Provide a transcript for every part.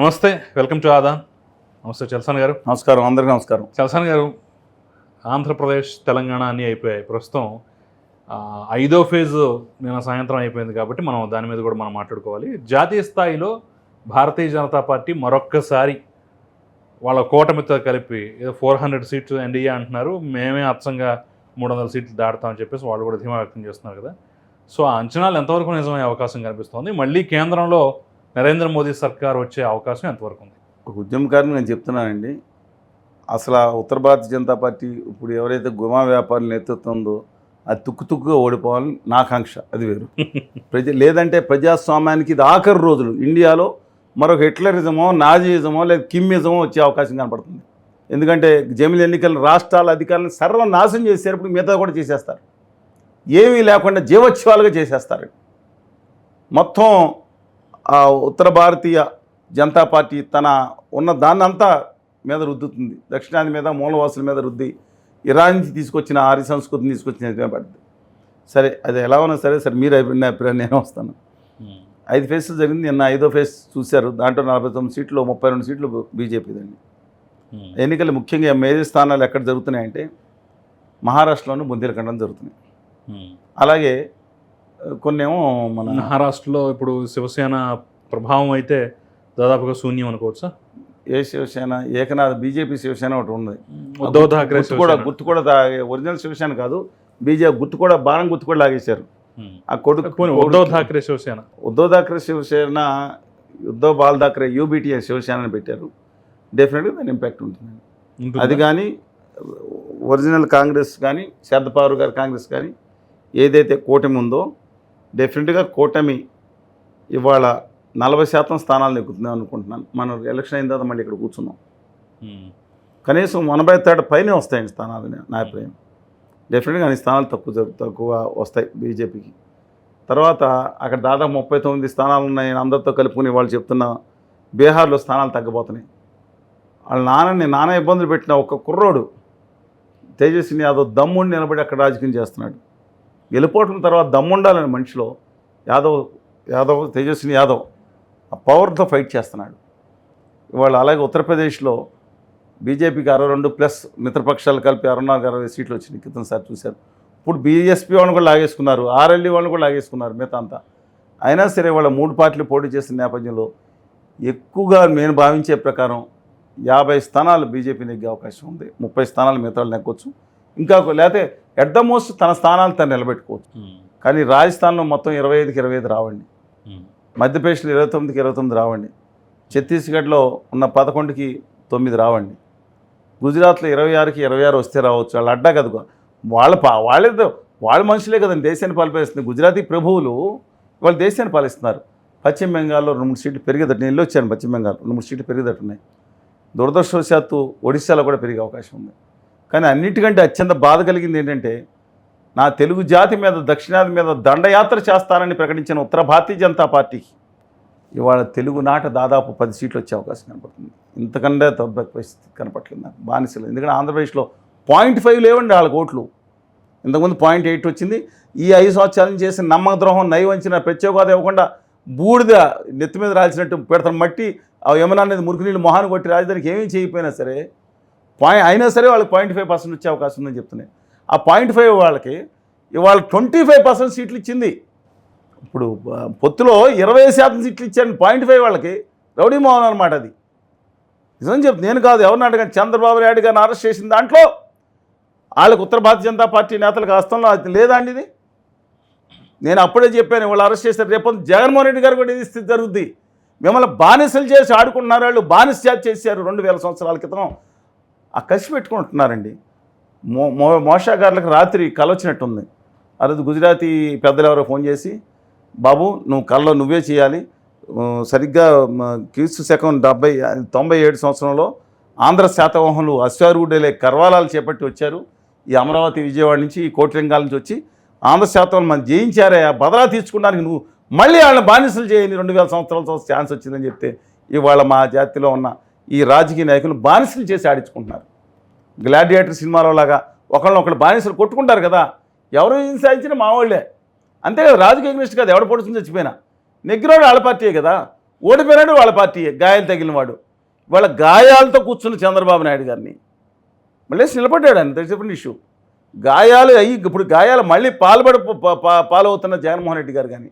నమస్తే welcome to Aadan. నమస్తే చల్సాన్ గారు. నమస్కారం అందరికీ నమస్కారం. చల్సాన్ గారు ఆంధ్రప్రదేశ్ తెలంగాణ అన్నీ అయిపోయాయి. ప్రస్తుతం ఐదో ఫేజ్ నిన్న సాయంత్రం అయిపోయింది కాబట్టి మనం దాని మీద కూడా మనం మాట్లాడుకోవాలి. జాతీయ స్థాయిలో భారతీయ జనతా పార్టీ మరొక్కసారి వాళ్ళ కూటమితో కలిపి ఏదో ఫోర్ హండ్రెడ్ సీట్స్ ఎన్డీఏ అంటున్నారు. మేమే అచ్చంగా మూడు వందల సీట్లు దాటుతామని చెప్పేసి వాళ్ళు కూడా ధీమా వ్యక్తం చేస్తున్నారు కదా. సో ఆ అంచనాలు ఎంతవరకు నిజమయ్యే అవకాశం కనిపిస్తోంది? మళ్ళీ కేంద్రంలో నరేంద్ర మోదీ సర్కార్ వచ్చే అవకాశం ఎంతవరకు ఉంది? ఒక ఉద్యమకారిని నేను చెప్తున్నానండి. అసలు ఉత్తర భారతీయ జనతా పార్టీ ఇప్పుడు ఎవరైతే గుమా వ్యాపారులు నేతృత్వం ఉందో అది తుక్కు తుక్కుగా ఓడిపోవాలని నా ఆకాంక్ష. అది వేరు. ప్రజ లేదంటే ప్రజాస్వామ్యానికి ఇది ఆఖరి రోజులు. ఇండియాలో మరొక హిట్లరిజమో నాజీయిజమో లేదా కిమ్మిజమో వచ్చే అవకాశం కనపడుతుంది. ఎందుకంటే జమిలి ఎన్నికలు రాష్ట్రాల అధికారులను సర్వం నాశనం చేసేటప్పుడు మిగతా కూడా చేసేస్తారు. ఏమీ లేకుండా జీవోత్సవాలుగా చేసేస్తారు. మొత్తం ఉత్తర భారతీయ జనతా పార్టీ తన ఉన్న దాన్నంతా మీద రుద్దుతుంది. దక్షిణాది మీద మూలవాసుల మీద రుద్ది ఇరాన్ నుంచి తీసుకొచ్చిన ఆర్య సంస్కృతిని తీసుకొచ్చిన పడుతుంది సరే అది ఎలా ఉన్నా సరే సరే మీరు అయిపోయిన అభిప్రాయం నేను వస్తాను. ఐదు ఫేస్లు జరిగింది నిన్న ఐదో ఫేస్ చూశారు. దాంట్లో నలభై తొమ్మిది సీట్లు ముప్పై రెండు సీట్లు బీజేపీదండి ఎన్నికలు ముఖ్యంగా మేజర్ స్థానాలు ఎక్కడ జరుగుతున్నాయంటే మహారాష్ట్రలోను బుందేలఖండం జరుగుతున్నాయి. అలాగే కొన్నేమో మన మహారాష్ట్రలో ఇప్పుడు శివసేన ప్రభావం అయితే దాదాపుగా శూన్యం అనుకోవచ్చా? ఏ శివసేన ఏకనాథ్ బీజేపీ శివసేన ఒకటి ఉంది. ఉద్ధవ్ ఠాక్రే కూడా. గుర్తు కూడా ఒరిజినల్ శివసేన కాదు. బీజేపీ గుర్తు కూడా బాణం గుర్తు కూడా లాగేశారు. ఆ కొడుకు ఉద్ధవ్ ఠాక్రే శివసేన. ఉద్ధవ్ థాక్రే శివసేన ఉద్ధవ్ బాల్ థాక్రే యూబీటీ శివసేన అని పెట్టారు. డెఫినెట్గా దాని ఇంపాక్ట్ ఉంటుంది. ఉంటుందా? అది కానీ ఒరిజినల్ కాంగ్రెస్ కానీ శరద్ పవార్ గారి కాంగ్రెస్ కానీ ఏదైతే కూటమి ఉందో డెఫినెట్గా కూటమి ఇవాళ నలభై శాతం స్థానాలు ఎక్కుతున్నాం అనుకుంటున్నాను. మనం ఎలక్షన్ అయిన తర్వాత మళ్ళీ ఇక్కడ కూర్చున్నాం. కనీసం ఎనభై థర్డ్ పైనే వస్తాయండి స్థానాలు నా అభిప్రాయం. డెఫినెట్గా అన్ని స్థానాలు తక్కువ తక్కువ వస్తాయి బీజేపీకి. తర్వాత అక్కడ దాదాపు ముప్పై తొమ్మిది స్థానాలు ఉన్నాయి అందరితో కలుపుకుని వాళ్ళు చెప్తున్న బీహార్లో స్థానాలు తగ్గబోతున్నాయి. వాళ్ళ నాన్నని నాన్న ఇబ్బందులు పెట్టిన ఒక కుర్రోడు తేజస్విని యాదవ్ దమ్ముండి నిలబడి అక్కడ రాజకీయం చేస్తున్నాడు. గెలిపోవటం తర్వాత దమ్ముండాలని మనిషిలో యాదవ్ యాదవ్ తేజస్విని యాదవ్ ఆ పవర్తో ఫైట్ చేస్తున్నాడు. ఇవాళ అలాగే ఉత్తరప్రదేశ్లో బీజేపీకి అరవై రెండు ప్లస్ మిత్రపక్షాలు కలిపి అరవై నాలుగు అరవై సీట్లు వచ్చినాయి క్రితం సార్ చూశారు. ఇప్పుడు బీఎస్పీ వాళ్ళని కూడా లాగేసుకున్నారు ఆర్ఎల్ఈ వాళ్ళని కూడా లాగేసుకున్నారు మిగతా అంతా. అయినా సరే వాళ్ళ మూడు పార్టీలు పోటీ చేసిన నేపథ్యంలో ఎక్కువగా నేను భావించే ప్రకారం యాభై స్థానాలు బీజేపీ నెగ్గే అవకాశం ఉంది. ముప్పై స్థానాలు మిగతా వాళ్ళు నెగ్గొచ్చు. ఇంకా లేకపోతే ఎట్ ద మోస్ట్ తన స్థానాలు తను నిలబెట్టుకోవచ్చు. ఉమ్. కానీ రాజస్థాన్లో మొత్తం ఇరవై ఐదుకి ఇరవై ఐదు రావండి. ఉమ్. మధ్యప్రదేశ్లో ఇరవై తొమ్మిదికి ఇరవై తొమ్మిది రావండి. ఛత్తీస్గఢ్లో ఉన్న పదకొండుకి తొమ్మిది రావండి. గుజరాత్లో ఇరవై ఆరుకి ఇరవై ఆరు వస్తే రావచ్చు. వాళ్ళు అడ్డా కదా. వాళ్ళ పా వాళ్ళేదో వాళ్ళ మనుషులే కదండి దేశాన్ని పాలిపిస్తుంది గుజరాతీ ప్రభువులు వాళ్ళు దేశాన్ని పాలిస్తున్నారు. పశ్చిమ బెంగాల్లో రెండు మూడు సీట్లు పెరిగేటట్టు నేను వచ్చాను. పశ్చిమ బెంగాల్ రెండు మూడు సీట్లు పెరిగేటట్టున్నాయి. దురదృష్టవశాత్తు ఒడిశాలో కూడా పెరిగే అవకాశం ఉంది. కానీ అన్నిటికంటే అత్యంత బాధ కలిగింది ఏంటంటే నా తెలుగు జాతి మీద దక్షిణాది మీద దండయాత్ర చేస్తానని ప్రకటించిన ఉత్తర భారతీయ జనతా పార్టీకి ఇవాళ తెలుగు నాట దాదాపు పది సీట్లు వచ్చే అవకాశం కనపడుతుంది. ఇంతకంటే తగ్గ పరిస్థితి కనపట్లేదు నాకు. బానిసలు. ఎందుకంటే ఆంధ్రప్రదేశ్లో పాయింట్ ఫైవ్ లేవండి వాళ్ళ ఓట్లు. ఇంతకుముందు పాయింట్ ఎయిట్ వచ్చింది. ఈ ఐదు సంవత్సరాలు చేసిన నమ్మద్రోహం నయవంచిన ప్రత్యేకత ఇవ్వకుండా బూడిద నెత్తి మీద రాల్చినట్టు పెడతాను మట్టి ఆ యమున అనేది మురికి నీళ్ళు మొహాన్ని కొట్టి రాజధానికి ఏమీ చేయకపోయినా సరే పాయింట్ అయినా సరే వాళ్ళకి పాయింట్ ఫైవ్ పర్సెంట్ వచ్చే అవకాశం ఉందని చెప్తున్నాయి. ఆ పాయింట్ ఫైవ్ వాళ్ళకి ఇవాళ ట్వంటీ ఫైవ్ పర్సెంట్ సీట్లు ఇచ్చింది. ఇప్పుడు పొత్తులో ఇరవై శాతం సీట్లు ఇచ్చాను పాయింట్ ఫైవ్ వాళ్ళకి రౌడీ మోహన్ అనమాట అది. నిజం చెప్తే నేను కాదు ఎవరిని అడగాను? చంద్రబాబు నాయుడు గారిని అరెస్ట్ చేసిన దాంట్లో వాళ్ళకి ఉత్తర భారతీయ జనతా పార్టీ నేతలకు హస్తంలో అది లేదా అండి ఇది? నేను అప్పుడే చెప్పాను వాళ్ళు అరెస్ట్ చేశారు. రేపు జగన్మోహన్ రెడ్డి గారు కూడా ఇది స్థితి జరుగుద్ది. మిమ్మల్ని బానిసలు చేసి ఆడుకుంటున్నారు వాళ్ళు బానిస జాతి చేశారు రెండు వేల సంవత్సరాల క్రితం. ఆ కసి పెట్టుకుంటున్నారండి. మో మో మోషాగారులకు రాత్రి కళ వచ్చినట్టుంది ఆ రోజు గుజరాతీ పెద్దలు ఎవరో ఫోన్ చేసి బాబు నువ్వు కళ్ళలో నువ్వే చేయాలి. సరిగ్గా క్రీస్తు శకం డెబ్బై తొంభై ఏడు సంవత్సరంలో ఆంధ్ర శాతవాహనులు అశ్వారూఢలే కర్వాలాలు చేపట్టి వచ్చారు. ఈ అమరావతి విజయవాడ నుంచి ఈ కోటిరంగాల నుంచి వచ్చి ఆంధ్ర శాతం మనం జయించారే. బదలా తీర్చుకోవడానికి నువ్వు మళ్ళీ వాళ్ళని బానిసలు చేయని రెండు వేల సంవత్సరాలతో ఛాన్స్ వచ్చిందని చెప్తే ఇవాళ మా జాతిలో ఉన్న ఈ రాజకీయ నాయకులు బానిసలు చేసి ఆడించుకుంటున్నారు. గ్లాడియేటర్ సినిమాలో లాగా ఒకళ్ళని ఒకళ్ళు బానిసలు కొట్టుకుంటారు కదా ఎవరు సాధించిన మావాళ్ళే అంతే కదా రాజకీయ ఇంగ్లీష్ కదా ఎవడ పొడుచుకుని చచ్చిపోయినా. నెగ్గినోడు వాళ్ళ పార్టీయే కదా ఓడిపోయినాడు వాళ్ళ పార్టీ గాయాలు తగిలిన వాడు వాళ్ళ గాయాలతో కూర్చున్న చంద్రబాబు నాయుడు గారిని. మళ్ళీ నిలబడ్డాడు ఆయన దట్స్ ఇష్యూ. గాయాలు అయ్యి ఇప్పుడు గాయాలు మళ్ళీ పాల్పడి పాలవుతున్న జగన్మోహన్ రెడ్డి గారు కానీ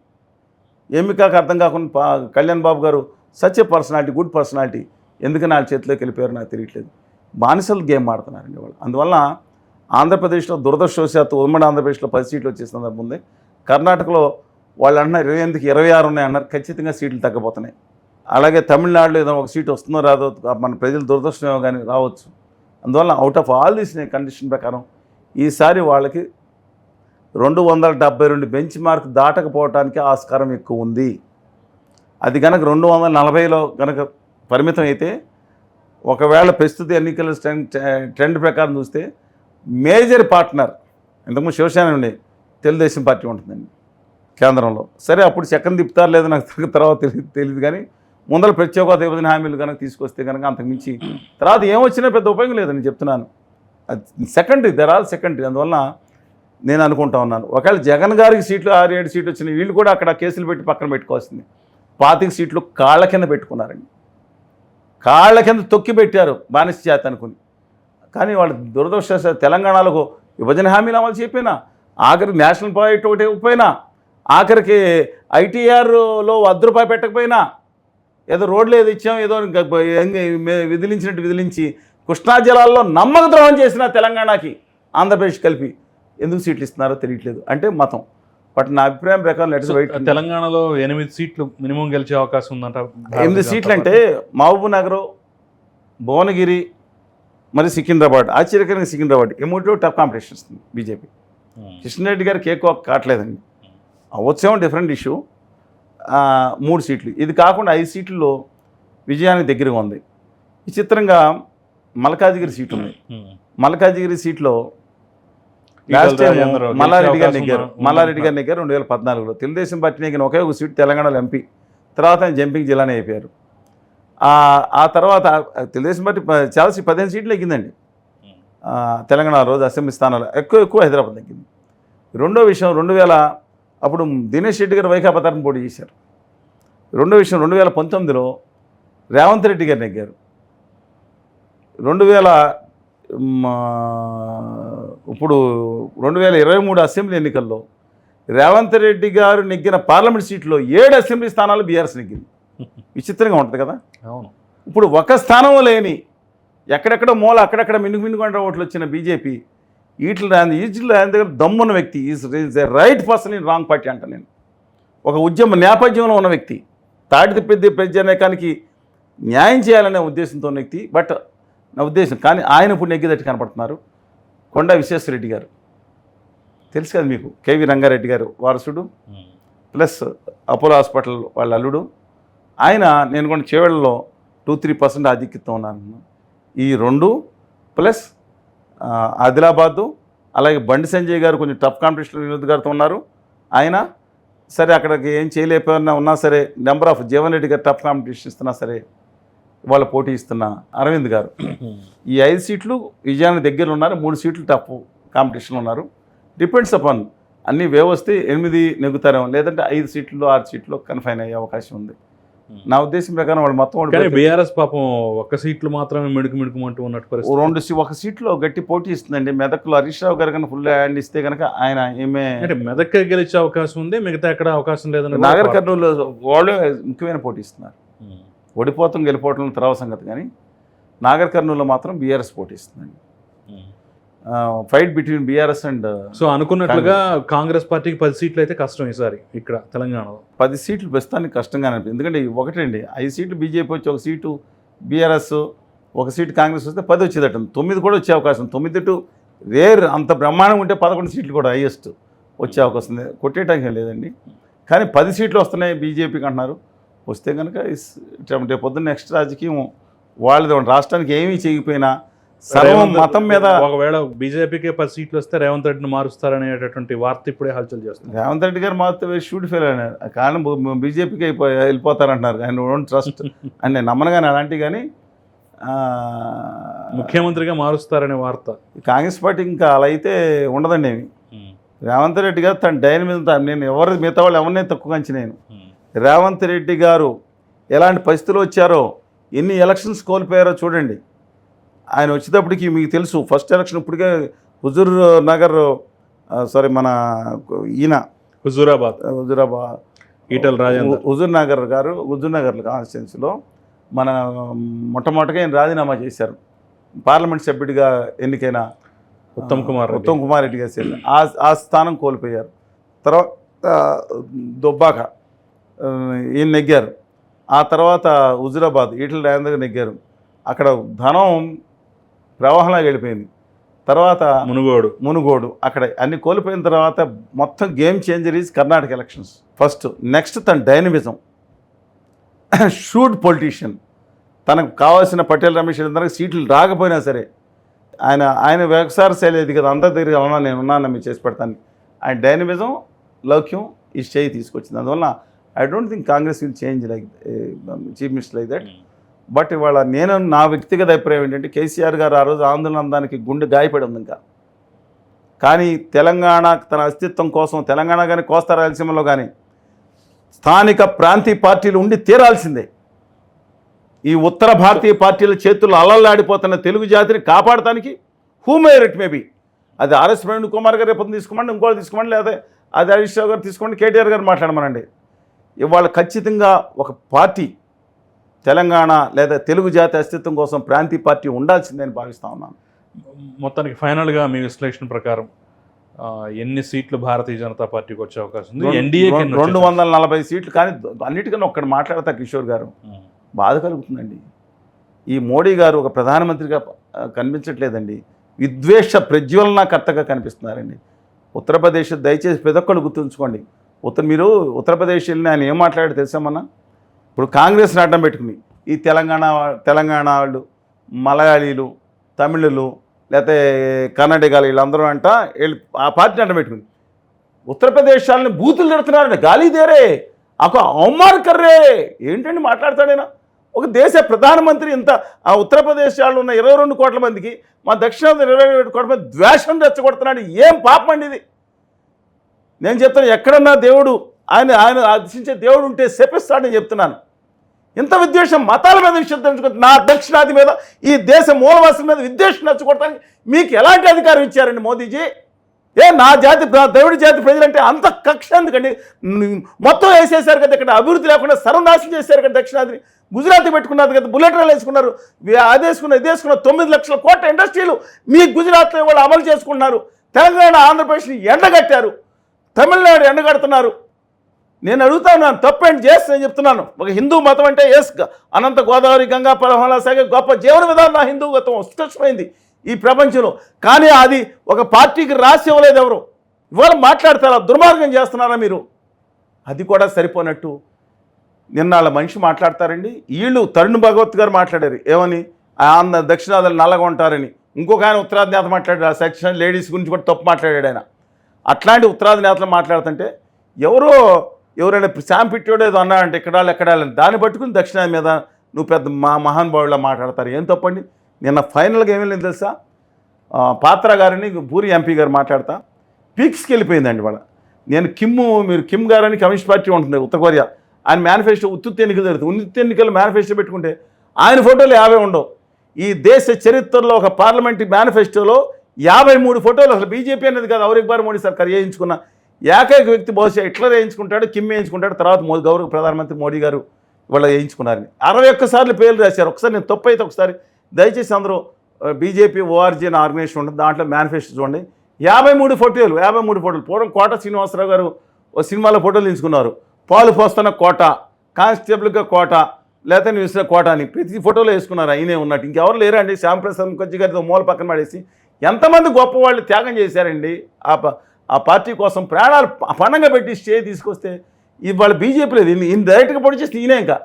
ఎమ్మికాకు అర్థం కాకుండా పా కళ్యాణ్ బాబు గారు such a personality good personality. ఎందుకని వాళ్ళ చేతిలోకి వెళ్ళిపోయారు నాకు తెలియట్లేదు. బానిసలు గేమ్ ఆడుతున్నారండి వాళ్ళు. అందువల్ల ఆంధ్రప్రదేశ్లో దురదృష్టవశాత్తు ఉమ్మడి ఆంధ్రప్రదేశ్లో పది సీట్లు వచ్చే సందర్భం ఉంది. కర్ణాటకలో వాళ్ళు అంటున్నారు ఇరవై ఎనిమిదికి ఇరవై ఆరు ఉన్నాయి అన్నారు ఖచ్చితంగా సీట్లు తగ్గిపోతున్నాయి అలాగే తమిళనాడులో ఏదో ఒక సీటు వస్తుందో రాదో మన ప్రజలు దురదృష్టమేమో కానీ రావచ్చు. అందువల్ల out of all this condition ప్రకారం ఈసారి వాళ్ళకి రెండు వందల డెబ్బై రెండు బెంచ్ మార్క్ దాటకపోవటానికి ఆస్కారం ఎక్కువ ఉంది. అది కనుక రెండు వందల నలభైలో కనుక పరిమితం అయితే ఒకవేళ ప్రస్తుత ఎన్నికల ట్రెండ్ ట్రెండ్ ప్రకారం చూస్తే మేజర్ పార్ట్నర్ ఇంతకుముందు శివసేన ఉండే తెలుగుదేశం పార్టీ ఉంటుందండి కేంద్రంలో. సరే అప్పుడు చక్కని తిప్పుతారు లేదో నాకు తర్వాత తెలియదు తెలియదు కానీ ముందర ప్రత్యేక విభజన హామీలు కనుక తీసుకొస్తే కనుక అంతకుమించి తర్వాత ఏమొచ్చినా పెద్ద ఉపయోగం లేదని చెప్తున్నాను. అది సెకండరీ దర్ ఆల్ సెకండరీ అందువల్ల నేను అనుకుంటా ఉన్నాను. ఒకవేళ జగన్ గారికి సీట్లు ఆరు ఏడు సీట్లు వచ్చినాయి వీళ్ళు కూడా అక్కడ కేసులు పెట్టి పక్కన పెట్టుకోవాల్సింది. పాతిక సీట్లు కాళ్ళ కింద పెట్టుకున్నారండి. కాళ్ళ కింద తొక్కి పెట్టారు బానిస చేత అనుకుని. కానీ వాళ్ళు దురదృష్ట తెలంగాణలో విభజన హామీలు అమలు చెప్పినా ఆఖరి నేషనల్ ప్రాజెక్ట్ ఒకటి ఇవ్వకపోయినా ఆఖరికి ఐటీఆర్లో వద్ద రూపాయి పెట్టకపోయినా ఏదో రోడ్లు ఏదో ఇచ్చాం ఏదో ఇంకా విదిలించినట్టు విదిలించి కృష్ణా జిల్లాల్లో నమ్మక ద్రోహం చేసిన తెలంగాణకి ఆంధ్రప్రదేశ్ కలిపి ఎందుకు సీట్లు ఇస్తున్నారో తెలియట్లేదు. అంటే మతం. బట్ నా అభిప్రాయం ప్రకారం లెట్స్ వెయిట్. తెలంగాణలో ఎనిమిది సీట్లు మినిమం గెలిచే అవకాశం ఉందంట. ఎనిమిది సీట్లు అంటే మహబూబ్ నగర్ భువనగిరి మరి సికింద్రాబాద్. ఆశ్చర్యకరంగా సికింద్రాబాద్. ఈ మూడు టఫ్ కాంపిటీషన్ ఇస్తుంది బీజేపీ కిషన్ రెడ్డి గారికి కేక్ కావట్లేదండి. వచ్చేమో డిఫరెంట్ ఇష్యూ మూడు సీట్లు. ఇది కాకుండా ఐదు సీట్లలో విజయానికి దగ్గరగా ఉంది. విచిత్రంగా మల్కాజిగిరి సీట్ ఉంది. మల్కాజిగిరి సీట్లో లాస్ట్ టైం మల్లారెడ్డి గారు నెగ్గారు. మల్లారెడ్డి గారు నెగ్గారు రెండు వేల పద్నాలుగులో. తెలుగుదేశం పార్టీ నెగ్గిన ఒకే ఒక సీట్ తెలంగాణలో ఎంపీ. తర్వాత ఆయన జంపింగ్ జిల్లానే అయిపోయారు. ఆ- తర్వాత తెలుగుదేశం పార్టీ చాలా సీ- పదిహేను సీట్లు ఆ, తెలంగాణ రోజు అసెంబ్లీ స్థానాలు ఎక్కువ ఎక్కువ హైదరాబాద్ నెగ్గింది. రెండో విషయం రెండు వేల అప్పుడు దినేష్ రెడ్డి గారు వైకాపా తరఫున పోటీ చేశారు. రెండో విషయం రెండు వేల పంతొమ్మిదిలో రేవంత్ రెడ్డి గారు నెగ్గారు. రెండు వేల ఇప్పుడు రెండు వేల ఇరవై మూడు అసెంబ్లీ ఎన్నికల్లో రేవంత్ రెడ్డి గారు నెగ్గిన పార్లమెంట్ సీట్లో ఏడు అసెంబ్లీ స్థానాలు బీఆర్ఎస్ నెగ్గింది. విచిత్రంగా ఉంటుంది కదా? అవును. ఇప్పుడు ఒక స్థానం లేని ఎక్కడెక్కడ మూల అక్కడెక్కడ మినుగు మినుగుండ ఓట్లు వచ్చిన బీజేపీ వీటిలో రాని వీటిలో ఆయన దగ్గర దమ్మున్న వ్యక్తి is is a right person in wrong party అంట నేను. ఒక ఉద్యమ నేపథ్యంలో ఉన్న వ్యక్తి తాటి పెద్ద ప్రజానేకానికి న్యాయం చేయాలనే ఉద్దేశంతో ఉన్న వ్యక్తి బట్ నా ఉద్దేశం కానీ ఆయన ఇప్పుడు నెగ్గిదట్టు కనపడుతున్నారు. కొండ విశ్వేశ్వరరెడ్డి గారు. తెలుసు కదా మీకు కేవీ రంగారెడ్డి గారు వారసుడు ప్లస్ అపోలో హాస్పిటల్ వాళ్ళ అల్లుడు. ఆయన నేను కొన్ని చేవెళ్ళలో టూ త్రీ పర్సెంట్ ఆధిక్యత ఉన్నాను. ఈ రెండు ప్లస్ ఆదిలాబాదు అలాగే బండి సంజయ్ గారు కొంచెం టఫ్ కాంపిటీషన్ వినోద్ గారితో ఉన్నారు. ఆయన సరే అక్కడికి ఏం చేయలేకపోయినా ఉన్నా సరే నెంబర్ ఆఫ్ జీవన్ రెడ్డి గారు టఫ్ కాంపిటీషన్ ఇస్తున్నా సరే వాళ్ళ పోటీ ఇస్తున్న అరవింద్ గారు. ఈ ఐదు సీట్లు విజయానికి దగ్గర ఉన్నారు మూడు సీట్లు టఫ్ కాంపిటీషన్లో ఉన్నారు. డిపెండ్స్ అపాన్ అన్ని వ్యవస్థ ఎనిమిది నెగ్గుతారేమో లేదంటే ఐదు సీట్లు ఆరు సీట్లు కన్ఫైన్ అయ్యే అవకాశం ఉంది. నా ఉద్దేశం ప్రకారం వాళ్ళు మొత్తం వాళ్ళు బీఆర్ఎస్ పాపం ఒక్క సీట్లు మాత్రమే మిడుకు మిడుకుమంటూ ఉన్నట్టు రెండు ఒక సీట్లో గట్టి పోటీ ఇస్తుందండి. మెదక్లో హరీష్ రావు గారు కనుక ఫుల్ హ్యాండ్ ఇస్తే కనుక ఆయన ఏమే అంటే మెదక్ గెలిచే అవకాశం ఉంది మిగతా ఎక్కడ అవకాశం లేదని నాగర్. కర్నూలు వాళ్ళే ముఖ్యమైన పోటీ ఇస్తున్నారు. ఉమ్. ఓడిపోతాం గెలిపోవటం తర్వాత సంగతి కానీ నాగర్ కర్నూలులో మాత్రం బీఆర్ఎస్ పోటీ ఇస్తుందండి ఉమ్. Fight between BRS and so అనుకున్నట్లుగా కాంగ్రెస్. పార్టీకి పది సీట్లు అయితే కష్టం ఈసారి ఇక్కడ తెలంగాణలో. పది సీట్లు ప్రస్తుతానికి కష్టంగానే అనిపిస్తుంది ఎందుకంటే ఒకటండి ఐదు సీట్లు బీజేపీ వచ్చి ఒక సీటు బీఆర్ఎస్ ఒక సీటు కాంగ్రెస్ వస్తే పది వచ్చేదట. తొమ్మిది కూడా వచ్చే అవకాశం. తొమ్మిది టు రేర్ అంత బ్రహ్మాండం ఉంటే పదకొండు సీట్లు కూడా హైయెస్ట్ వచ్చే అవకాశం ఉంది కొట్టేయటానికి లేదండి. కానీ పది సీట్లు వస్తున్నాయి బీజేపీకి అంటున్నారు. వస్తే కనుక రేపు పొద్దున్న నెక్స్ట్ రాజకీయం వాళ్ళది. రాష్ట్రానికి ఏమీ చేయకపోయినా సర్వం మతం మీద ఒకవేళ బీజేపీకి పది సీట్లు వస్తే రేవంత్ రెడ్డిని మారుస్తారనేటటువంటి వార్త ఇప్పుడే హల్చల్ చేస్తుంది. రేవంత్ రెడ్డి గారు మాత్రం షూట్ ఫెయిల్ అయినారు కారణం బీజేపీకి అయిపోయి వెళ్ళిపోతారంటున్నారు. ఆయన డోంట్ ట్రస్ట్ అని నేను నమ్మను కానీ అలాంటివి కానీ ముఖ్యమంత్రిగా మారుస్తారనే వార్త. కాంగ్రెస్ పార్టీ ఇంకా అలా అయితే ఉండదండి ఏమి. రేవంత్ రెడ్డి గారు తన డైన్ మీద తా- నేను ఎవరు మిగతా వాళ్ళు ఎవరినే తక్కువ అంచి నేను. రేవంత్ రెడ్డి గారు ఎలాంటి పరిస్థితులు వచ్చారో ఎన్ని ఎలక్షన్స్ కోల్పోయారో చూడండి. ఆయన వచ్చేటప్పటికి మీకు తెలుసు ఫస్ట్ ఎలక్షన్ ఇప్పటికే హుజూర్ నగర్ సారీ మన ఈయన. హుజూరాబాద్. హుజూరాబాద్. ఈటల రాజేందర్. హుజూర్ నగర్ గారు హుజూర్ నగర్ కాన్స్టిట్యున్సీలో మన మొట్టమొదటిగా ఆయన రాజీనామా చేశారు. పార్లమెంట్ సభ్యుడిగా ఎన్నికైన ఉత్తమ్ కుమార్. ఉత్తమ్ కుమార్ రెడ్డి గారు ఆ స్థానం కోల్పోయారు. తర్వాత దుబ్బాక. ఈయన నెగ్గారు. ఆ తర్వాత హుజురాబాద్ ఈటల రాజేంద్ర గారు నెగ్గారు. అక్కడ ధనం ప్రవాహంలాగా వెళ్ళిపోయింది. తర్వాత మునుగోడు. మునుగోడు. అక్కడ అన్ని కోల్పోయిన తర్వాత మొత్తం game changer is Karnataka elections. First next తన డైనమిజం. Shrewd politician. తనకు కావాల్సిన పటేల్ రమేష్ అందరికి సీట్లు రాకపోయినా సరే ఆయన ఆయన వ్యవసాయ శైలి కదా అందరి దగ్గర అవునా నేను ఉన్నాను మీరు చేసి పెడతాను. ఆయన డైనమిజం లౌక్యం ఈ స్టేజ్ తీసుకొచ్చింది. అందువల్ల I don't think Congress will change like chief minister like that but ఇవాళ నేను నా వ్యక్తిగత అభిప్రాయం ఏంటంటే కేసీఆర్ గారు ఆ రోజు ఆందోళన దానికి గుండె గాయపడి ఉంది ఇంకా. కానీ తెలంగాణ తన అస్తిత్వం కోసం తెలంగాణ కానీ కోస్తా రాయలసీమలో కానీ స్థానిక ప్రాంతీయ పార్టీలు ఉండి తీరాల్సిందే. ఈ ఉత్తర భారతీయ పార్టీల చేతుల్లో అల్లల్లాడిపోతున్న తెలుగు జాతిని కాపాడటానికి హూ మేర్ ఇట్ మేబీ అది ఆర్ఎస్ ప్రవీణ్ కుమార్ గారు రేపు తీసుకోమండి ఇంకోటి తీసుకోమండి లేదా అది హరీష్ రావు గారు తీసుకోండి కేటీఆర్ గారు మాట్లాడమనండి. ఇవాళ ఖచ్చితంగా ఒక పార్టీ తెలంగాణ లేదా తెలుగు జాతి అస్తిత్వం కోసం ప్రాంతీయ పార్టీ ఉండాల్సిందని భావిస్తా ఉన్నాను. మొత్తానికి ఫైనల్గా మీ విశ్లేషణ ప్రకారం ఎన్ని సీట్లు భారతీయ జనతా పార్టీకి వచ్చే అవకాశం ఉంది? ఎన్డీఏ రెండు- వందల నలభై సీట్లు కానీ అన్నిటికన్నా ఒక్కటి మాట్లాడతా కిషోర్ గారు. బాధ కలుగుతుందండి. ఈ మోడీ గారు ఒక ప్రధానమంత్రిగా కనిపించట్లేదండి. విద్వేష ప్రజ్వలనకర్తగా కనిపిస్తున్నారండి. ఉత్తరప్రదేశ్ దయచేసి ప్రతి ఒక్కళ్ళు గుర్తుంచుకోండి. ఉత్తర మీరు ఉత్తరప్రదేశ్ వెళ్ళిన ఆయన ఏం మాట్లాడారు తెలుసామన్నా ఇప్పుడు కాంగ్రెస్ని అడ్డం పెట్టుకుని ఈ తెలంగాణ తెలంగాణ వాళ్ళు మలయాళీలు తమిళులు లేకపోతే కర్ణాటకాలు వీళ్ళందరూ అంట వీళ్ళు ఆ పార్టీని అడ్డం పెట్టుకుని. ఉత్తరప్రదేశ్ వాళ్ళని బూతులు తిడుతున్నారండి గాలి దేరే ఒక అవమానకర్రే ఏంటండి మాట్లాడతాడైనా ఒక దేశ ప్రధానమంత్రి ఇంత ఆ ఉత్తరప్రదేశ్ వాళ్ళు ఉన్న ఇరవై రెండు కోట్ల మందికి మా దక్షిణాది ఇరవై రెండు కోట్ల మంది ద్వేషం రెచ్చగొడుతున్నాడు. ఏం పాపం అండి ఇది? నేను చెప్తాను ఎక్కడన్నా దేవుడు ఆయన ఆయన ఆశించే దేవుడు ఉంటే శపిస్తాడని చెప్తున్నాను. ఇంత విద్వేషం మతాల మీద విషయం నా దక్షిణాది మీద ఈ దేశ మూలవాసుల మీద విద్వేషం నచ్చగొడటానికి మీకు ఎలాంటి అధికారం ఇచ్చారండి మోదీజీ? ఏ నా జాతి దేవుడి జాతి ప్రజలంటే అంత కక్ష ఎందుకండి? మొత్తం వేసేసారు కదా ఇక్కడ అభివృద్ధి లేకుండా సర్వనాశనం చేశారు కదా దక్షిణాదిని గుజరాత్ పెట్టుకున్నారు కదా బుల్లెట్ రైలు వేసుకున్నారు. వి- అది వేసుకున్నారు ఇది వేసుకున్నారు తొమ్మిది లక్షల కోట్ల ఇండస్ట్రీలు మీ గుజరాత్లో వాళ్ళు అమలు చేసుకున్నారు తెలంగాణ ఆంధ్రప్రదేశ్ని ఎండగట్టారు. తమిళనాడు ఎండగడుతున్నారు. నేను అడుగుతాను నేను తప్పేంటి చేస్తే నేను చెప్తున్నాను. ఒక హిందూ మతం అంటే ఎస్ అనంత గోదావరి గంగా పరమహల సాగే గొప్ప జీవన విధానం నా హిందూ మతం ఉత్కృష్టమైంది ఈ ప్రపంచంలో. కానీ అది ఒక పార్టీకి రాసి ఇవ్వలేదు ఎవరు? ఇవాళ మాట్లాడతారా? దుర్మార్గం చేస్తున్నారా మీరు? అది కూడా సరిపోనట్టు. నిన్న మనిషి మాట్లాడతారండి. వీళ్ళు తరుణ్ భగవత్ గారు మాట్లాడారు. ఏమని? ఆంధ్ర దక్షిణాదులు నల్లగా ఉంటారని. ఇంకొక ఆయన ఉత్తరాధ్యాత మాట్లాడారు. ఆ సెక్షన్ లేడీస్ గురించి కూడా తప్పు మాట్లాడాడు ఆయన. అట్లాంటి ఉత్తరాది నేతలు మాట్లాడుతుంటే ఎవరో ఎవరైనా శామ్ పిట్టోడు ఏదో అన్నాడంటే ఇక్కడ ఎక్కడ దాన్ని పట్టుకుని దక్షిణాది మీద నువ్వు పెద్ద మా మహానుభావులా మాట్లాడతారు. ఏం తప్పండి? నిన్న ఫైనల్గా ఏమీ లేదు తెలుసా? పాత్ర గారిని పూరి ఎంపీ గారు మాట్లాడతా. పీక్స్కి వెళ్ళిపోయిందండి వాళ్ళ నేను కిమ్ మీరు కిమ్ గారని కమ్యూనిస్ట్ పార్టీ ఉంటుంది ఉత్తర కొరియా. ఆయన మేనిఫెస్టో ఉత్తుత్తి ఎన్నికలు జరుగుతుంది ఉత్తుత్తి ఎన్నికలు మేనిఫెస్టో పెట్టుకుంటే ఆయన ఫోటోలు యాభై ఉండవు. ఈ దేశ చరిత్రలో ఒక పార్లమెంట్ మేనిఫెస్టోలో యాభై మూడు ఫోటోలు అసలు బీజేపీ అనేది కాదు. ఔర్ అక్బర్ మోడీ సర్కార్ వేయించుకున్న ఏకైక వ్యక్తి బహుశా హిట్లర్ వేయించుకుంటాడు కిమ్ వేయించుకుంటాడు తర్వాత మోదీ గౌరవ ప్రధానమంత్రి మోడీ గారు ఇవాళ వేయించుకున్నారని అరవై ఒక్కసార్లు పేర్లు రాశారు. ఒకసారి నేను తప్పు అయితే ఒకసారి దయచేసి అందరూ బీజేపీ ఓఆర్జీ అని ఆర్గనైజేషన్ ఉంటుంది దాంట్లో మేనిఫెస్టో చూడండి. యాభై మూడు ఫోటోలు యాభై మూడు ఫోటోలు. పూర్వం కోట శ్రీనివాసరావు గారు ఓ సినిమాలో ఫోటోలు తీసుకున్నారు. పాలు పోస్తున్న కోట కానిస్టేబుల్గా కోట లేకపోతే నువ్వు ఇస్తున్న కోట అని ప్రతి ఫోటోలో వేసుకున్నారు. అయినే ఉన్నట్టు. ఇంకెవరు లేరండి. శ్యామప్రసాద్ ముఖర్జీ గారితో మూల పక్కన పడేసి ఎంతమంది గొప్ప వాళ్ళు త్యాగం చేశారండి? ఆ ప- ఆ పార్టీ కోసం ప్రాణాలు పణంగా పెట్టి స్టే తీసుకొస్తే ఇవాళ బీజేపీ లేదు. ఈయన- డైరెక్ట్గా పొడిచేస్తే ఈయనే ఇంకా.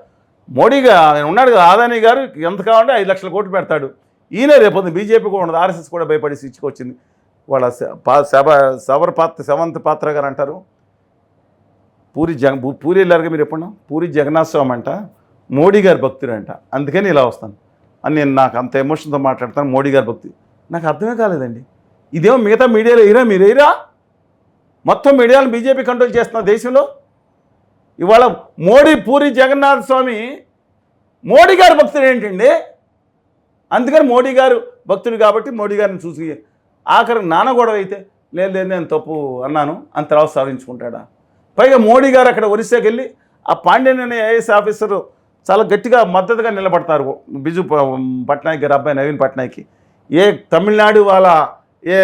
మోడీగా ఆయన ఉన్నాడు కదా ఆదాని గారు ఎంత కావాలంటే ఐదు లక్షల కోట్లు పెడతాడు. ఈయనే రేపు బీజేపీ కూడా ఉండదు. ఆర్ఎస్ఎస్ కూడా భయపడి ఇచ్చుకొచ్చింది వాళ్ళ స- పా- సభ సవర్ పాత్ర శవంత్ పాత్ర గారు అంటారు. పూరి జగ పూరి వెళ్ళారుగా మీరు ఎప్పుడన్నా? పూరి జగన్నాథ్ స్వామి అంట మోడీ గారి భక్తుడు అంట అందుకని ఇలా వస్తాను. అని నేను నాకు అంత ఎమోషన్తో మాట్లాడతాను. మోడీ గారి భక్తి. నాకు అర్థమే కాలేదండి. ఇదేమో మిగతా మీడియాలో ఎయిరా మీరు ఎయిరా మొత్తం మీడియాను బీజేపీ కంట్రోల్ చేస్తున్న దేశంలో? ఇవాళ మోడీ పూరి జగన్నాథ్ స్వామి మోడీ గారు భక్తుడు ఏంటండి? అందుకని మోడీ గారు భక్తుడు కాబట్టి మోడీ గారిని చూసి ఆఖరి నాన్న గొడవ అయితే లేదు లేదు నేను తప్పు అన్నాను అని తర్వాత సాధించుకుంటాడా? పైగా మోడీ గారు అక్కడ ఒరిస్సాకి వెళ్ళి ఆ పాండ్యన్ అనే ఐఏఎస్ ఆఫీసరు చాలా గట్టిగా మద్దతుగా నిలబడతారు. బిజు పట్నాయక్ గారు అబ్బాయి నవీన్ పట్నాయక్కి. ఏ తమిళనాడు వాళ్ళ ఏ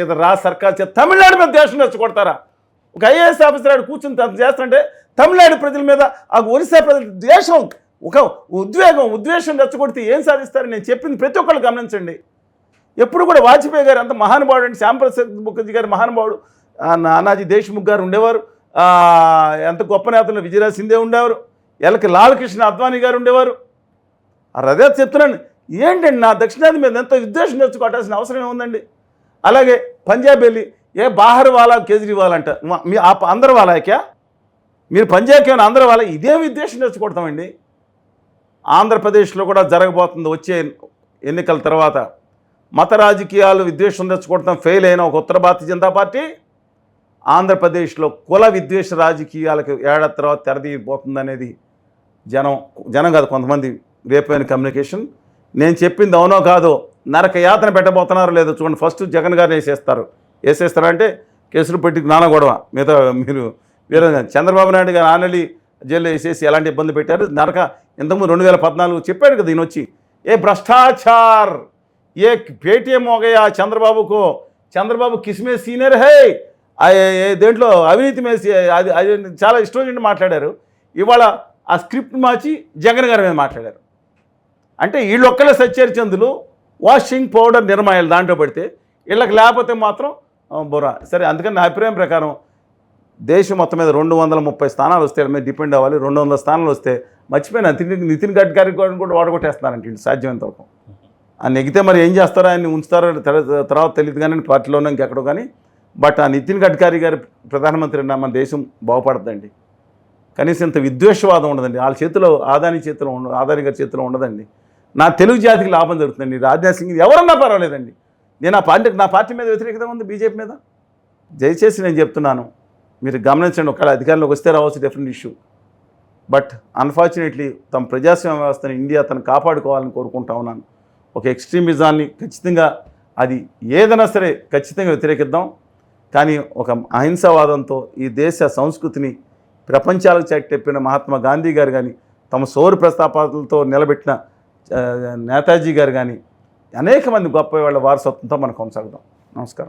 ఏదో రా సర్కార్ చేత తమిళనాడు మీద దేశం రెచ్చగొడతారా ఒక ఐఏఎస్ ఆఫీసర్ ఆడు కూర్చుని తను చేస్తుంటే తమిళనాడు ప్రజల మీద ఆ ఒరిస్సా ప్రజల దేశం ఒక ఉద్వేగం ఉద్వేషం రెచ్చగొడితే ఏం సాధిస్తారు? నేను చెప్పింది ప్రతి ఒక్కళ్ళు గమనించండి. ఎప్పుడు కూడా వాజ్పేయి గారు అంత మహానుభావుడు అండి శ్యాంప్రసాద్ ముఖర్జీ గారు మహానుభావుడు నానాజీ దేశ్ముఖ్ గారు ఉండేవారు ఎంత గొప్ప నేతలు విజయరాజ్ సింధే ఉండేవారు ఎలకి లాలకృష్ణ అద్వానీ గారు ఉండేవారు. ఆ అదే చెప్తున్నాను ఏంటండి నా దక్షిణాది మీద ఎంత విద్వేషం తెచ్చుకోవాల్సిన అవసరం ఏముందండి? అలాగే పంజాబ్ వెళ్ళి ఏ బాహర్ వాలా కేజ్రీవాల్ అంట మీ ఆ అందరు వాళ్ళకే మీరు పంజాబ్కి ఏమైనా అందరు వాళ్ళ ఇదే విద్వేషం తెచ్చుకుంటామండి ఆంధ్రప్రదేశ్లో కూడా జరగబోతుంది వచ్చే ఎన్నికల తర్వాత. మత రాజకీయాలు విద్వేషం తెచ్చుకోవడం ఫెయిల్ అయిన ఒక ఉత్తర భారతీయ జనతా పార్టీ ఆంధ్రప్రదేశ్లో కుల విద్వేష రాజకీయాలకు ఏడాది తర్వాత తెరదీయబోతుంది అనేది జనం జనం కాదు కొంతమంది రేపైన కమ్యూనికేషన్. నేను చెప్పింది అవునో కాదు నరక యాతన పెట్టబోతున్నారో లేదో చూడండి. ఫస్ట్ జగన్ గారిని వేసేస్తారు. వేసేస్తారంటే కేసులు పెట్టి నాన్న గొడవ. మిగతా మీరు వేరే చంద్రబాబు నాయుడు గారు ఆనలి జైలు వేసేసి ఎలాంటి ఇబ్బంది పెట్టారు? నరక ఇంతకుముందు రెండు వేల పద్నాలుగు చెప్పాడు కదా దీని వచ్చి ఏ భ్రష్టాచార్! ఏ పేటీఎం మోగయా చంద్రబాబుకు? చంద్రబాబు కిస్మే సీనియర్ హే! దేంట్లో అవినీతి మేసి అది అది చాలా ఇష్టం మాట్లాడారు. ఇవాళ ఆ స్క్రిప్ట్ మార్చి జగన్ గారి మీద మాట్లాడారు. అంటే వీళ్ళొక్కలే సత్యరిచందులు వాషింగ్ పౌడర్ నిర్మాయాలు దాంట్లో పెడితే వీళ్ళకి లేకపోతే మాత్రం ఆ, బుర్రా. సరే అందుకని నా అభిప్రాయం ప్రకారం దేశం మొత్తం మీద రెండు వందల ముప్పై స్థానాలు వస్తే మీద డిపెండ్ అవ్వాలి. రెండు వందల స్థానాలు వస్తే మర్చిపోయిన నితిన్ నితిన్ గడ్కరీ కూడా వాడగొట్టేస్తున్నారంటే సాధ్యమైన సాధ్యమైనంత వరకు ఆ నెగితే మరి ఏం చేస్తారో ఆయన ఉంచుతారో తర్వాత తెలియదు కానీ పార్టీలోనే ఇంకెక్కడో కానీ. బట్ ఆ నితిన్ గడ్కరీ గారి ప్రధానమంత్రి మన దేశం బాగుపడదండి కనీసం ఇంత విద్వేషవాదం ఉండదండి. వాళ్ళ చేతిలో ఆదాని చేతిలో ఉండ ఆదాని గారి చేతిలో ఉండదండి. నా తెలుగు జాతికి లాభం జరుగుతుందండి రాజ్నాథ్ సింగ్ ఎవరన్నా పర్వాలేదండి. నేను ఆ పార్టీ నా పార్టీ మీద వ్యతిరేకత ఉంది బీజేపీ మీద? దయచేసి నేను చెప్తున్నాను మీరు గమనించండి ఒకవేళ అధికారంలోకి వస్తే రావచ్చు డిఫరెంట్ ఇష్యూ బట్ అన్ఫార్చునేట్లీ తమ ప్రజాస్వామ్య వ్యవస్థను ఇండియా తను కాపాడుకోవాలని కోరుకుంటా ఉన్నాను. ఒక ఎక్స్ట్రీమిజాన్ని ఖచ్చితంగా అది ఏదైనా సరే ఖచ్చితంగా వ్యతిరేకిద్దాం. కానీ ఒక అహింసావాదంతో ఈ దేశ సంస్కృతిని ప్రపంచాలకు చెప్పిన మహాత్మా గాంధీ గారు కానీ తమ సౌర ప్రస్తాపాలతో నిలబెట్టిన నేతాజీ గారు కానీ అనేక మంది గొప్ప వాళ్ళ వారసత్వంతో మనం కొనసాగుదాం. నమస్కారం.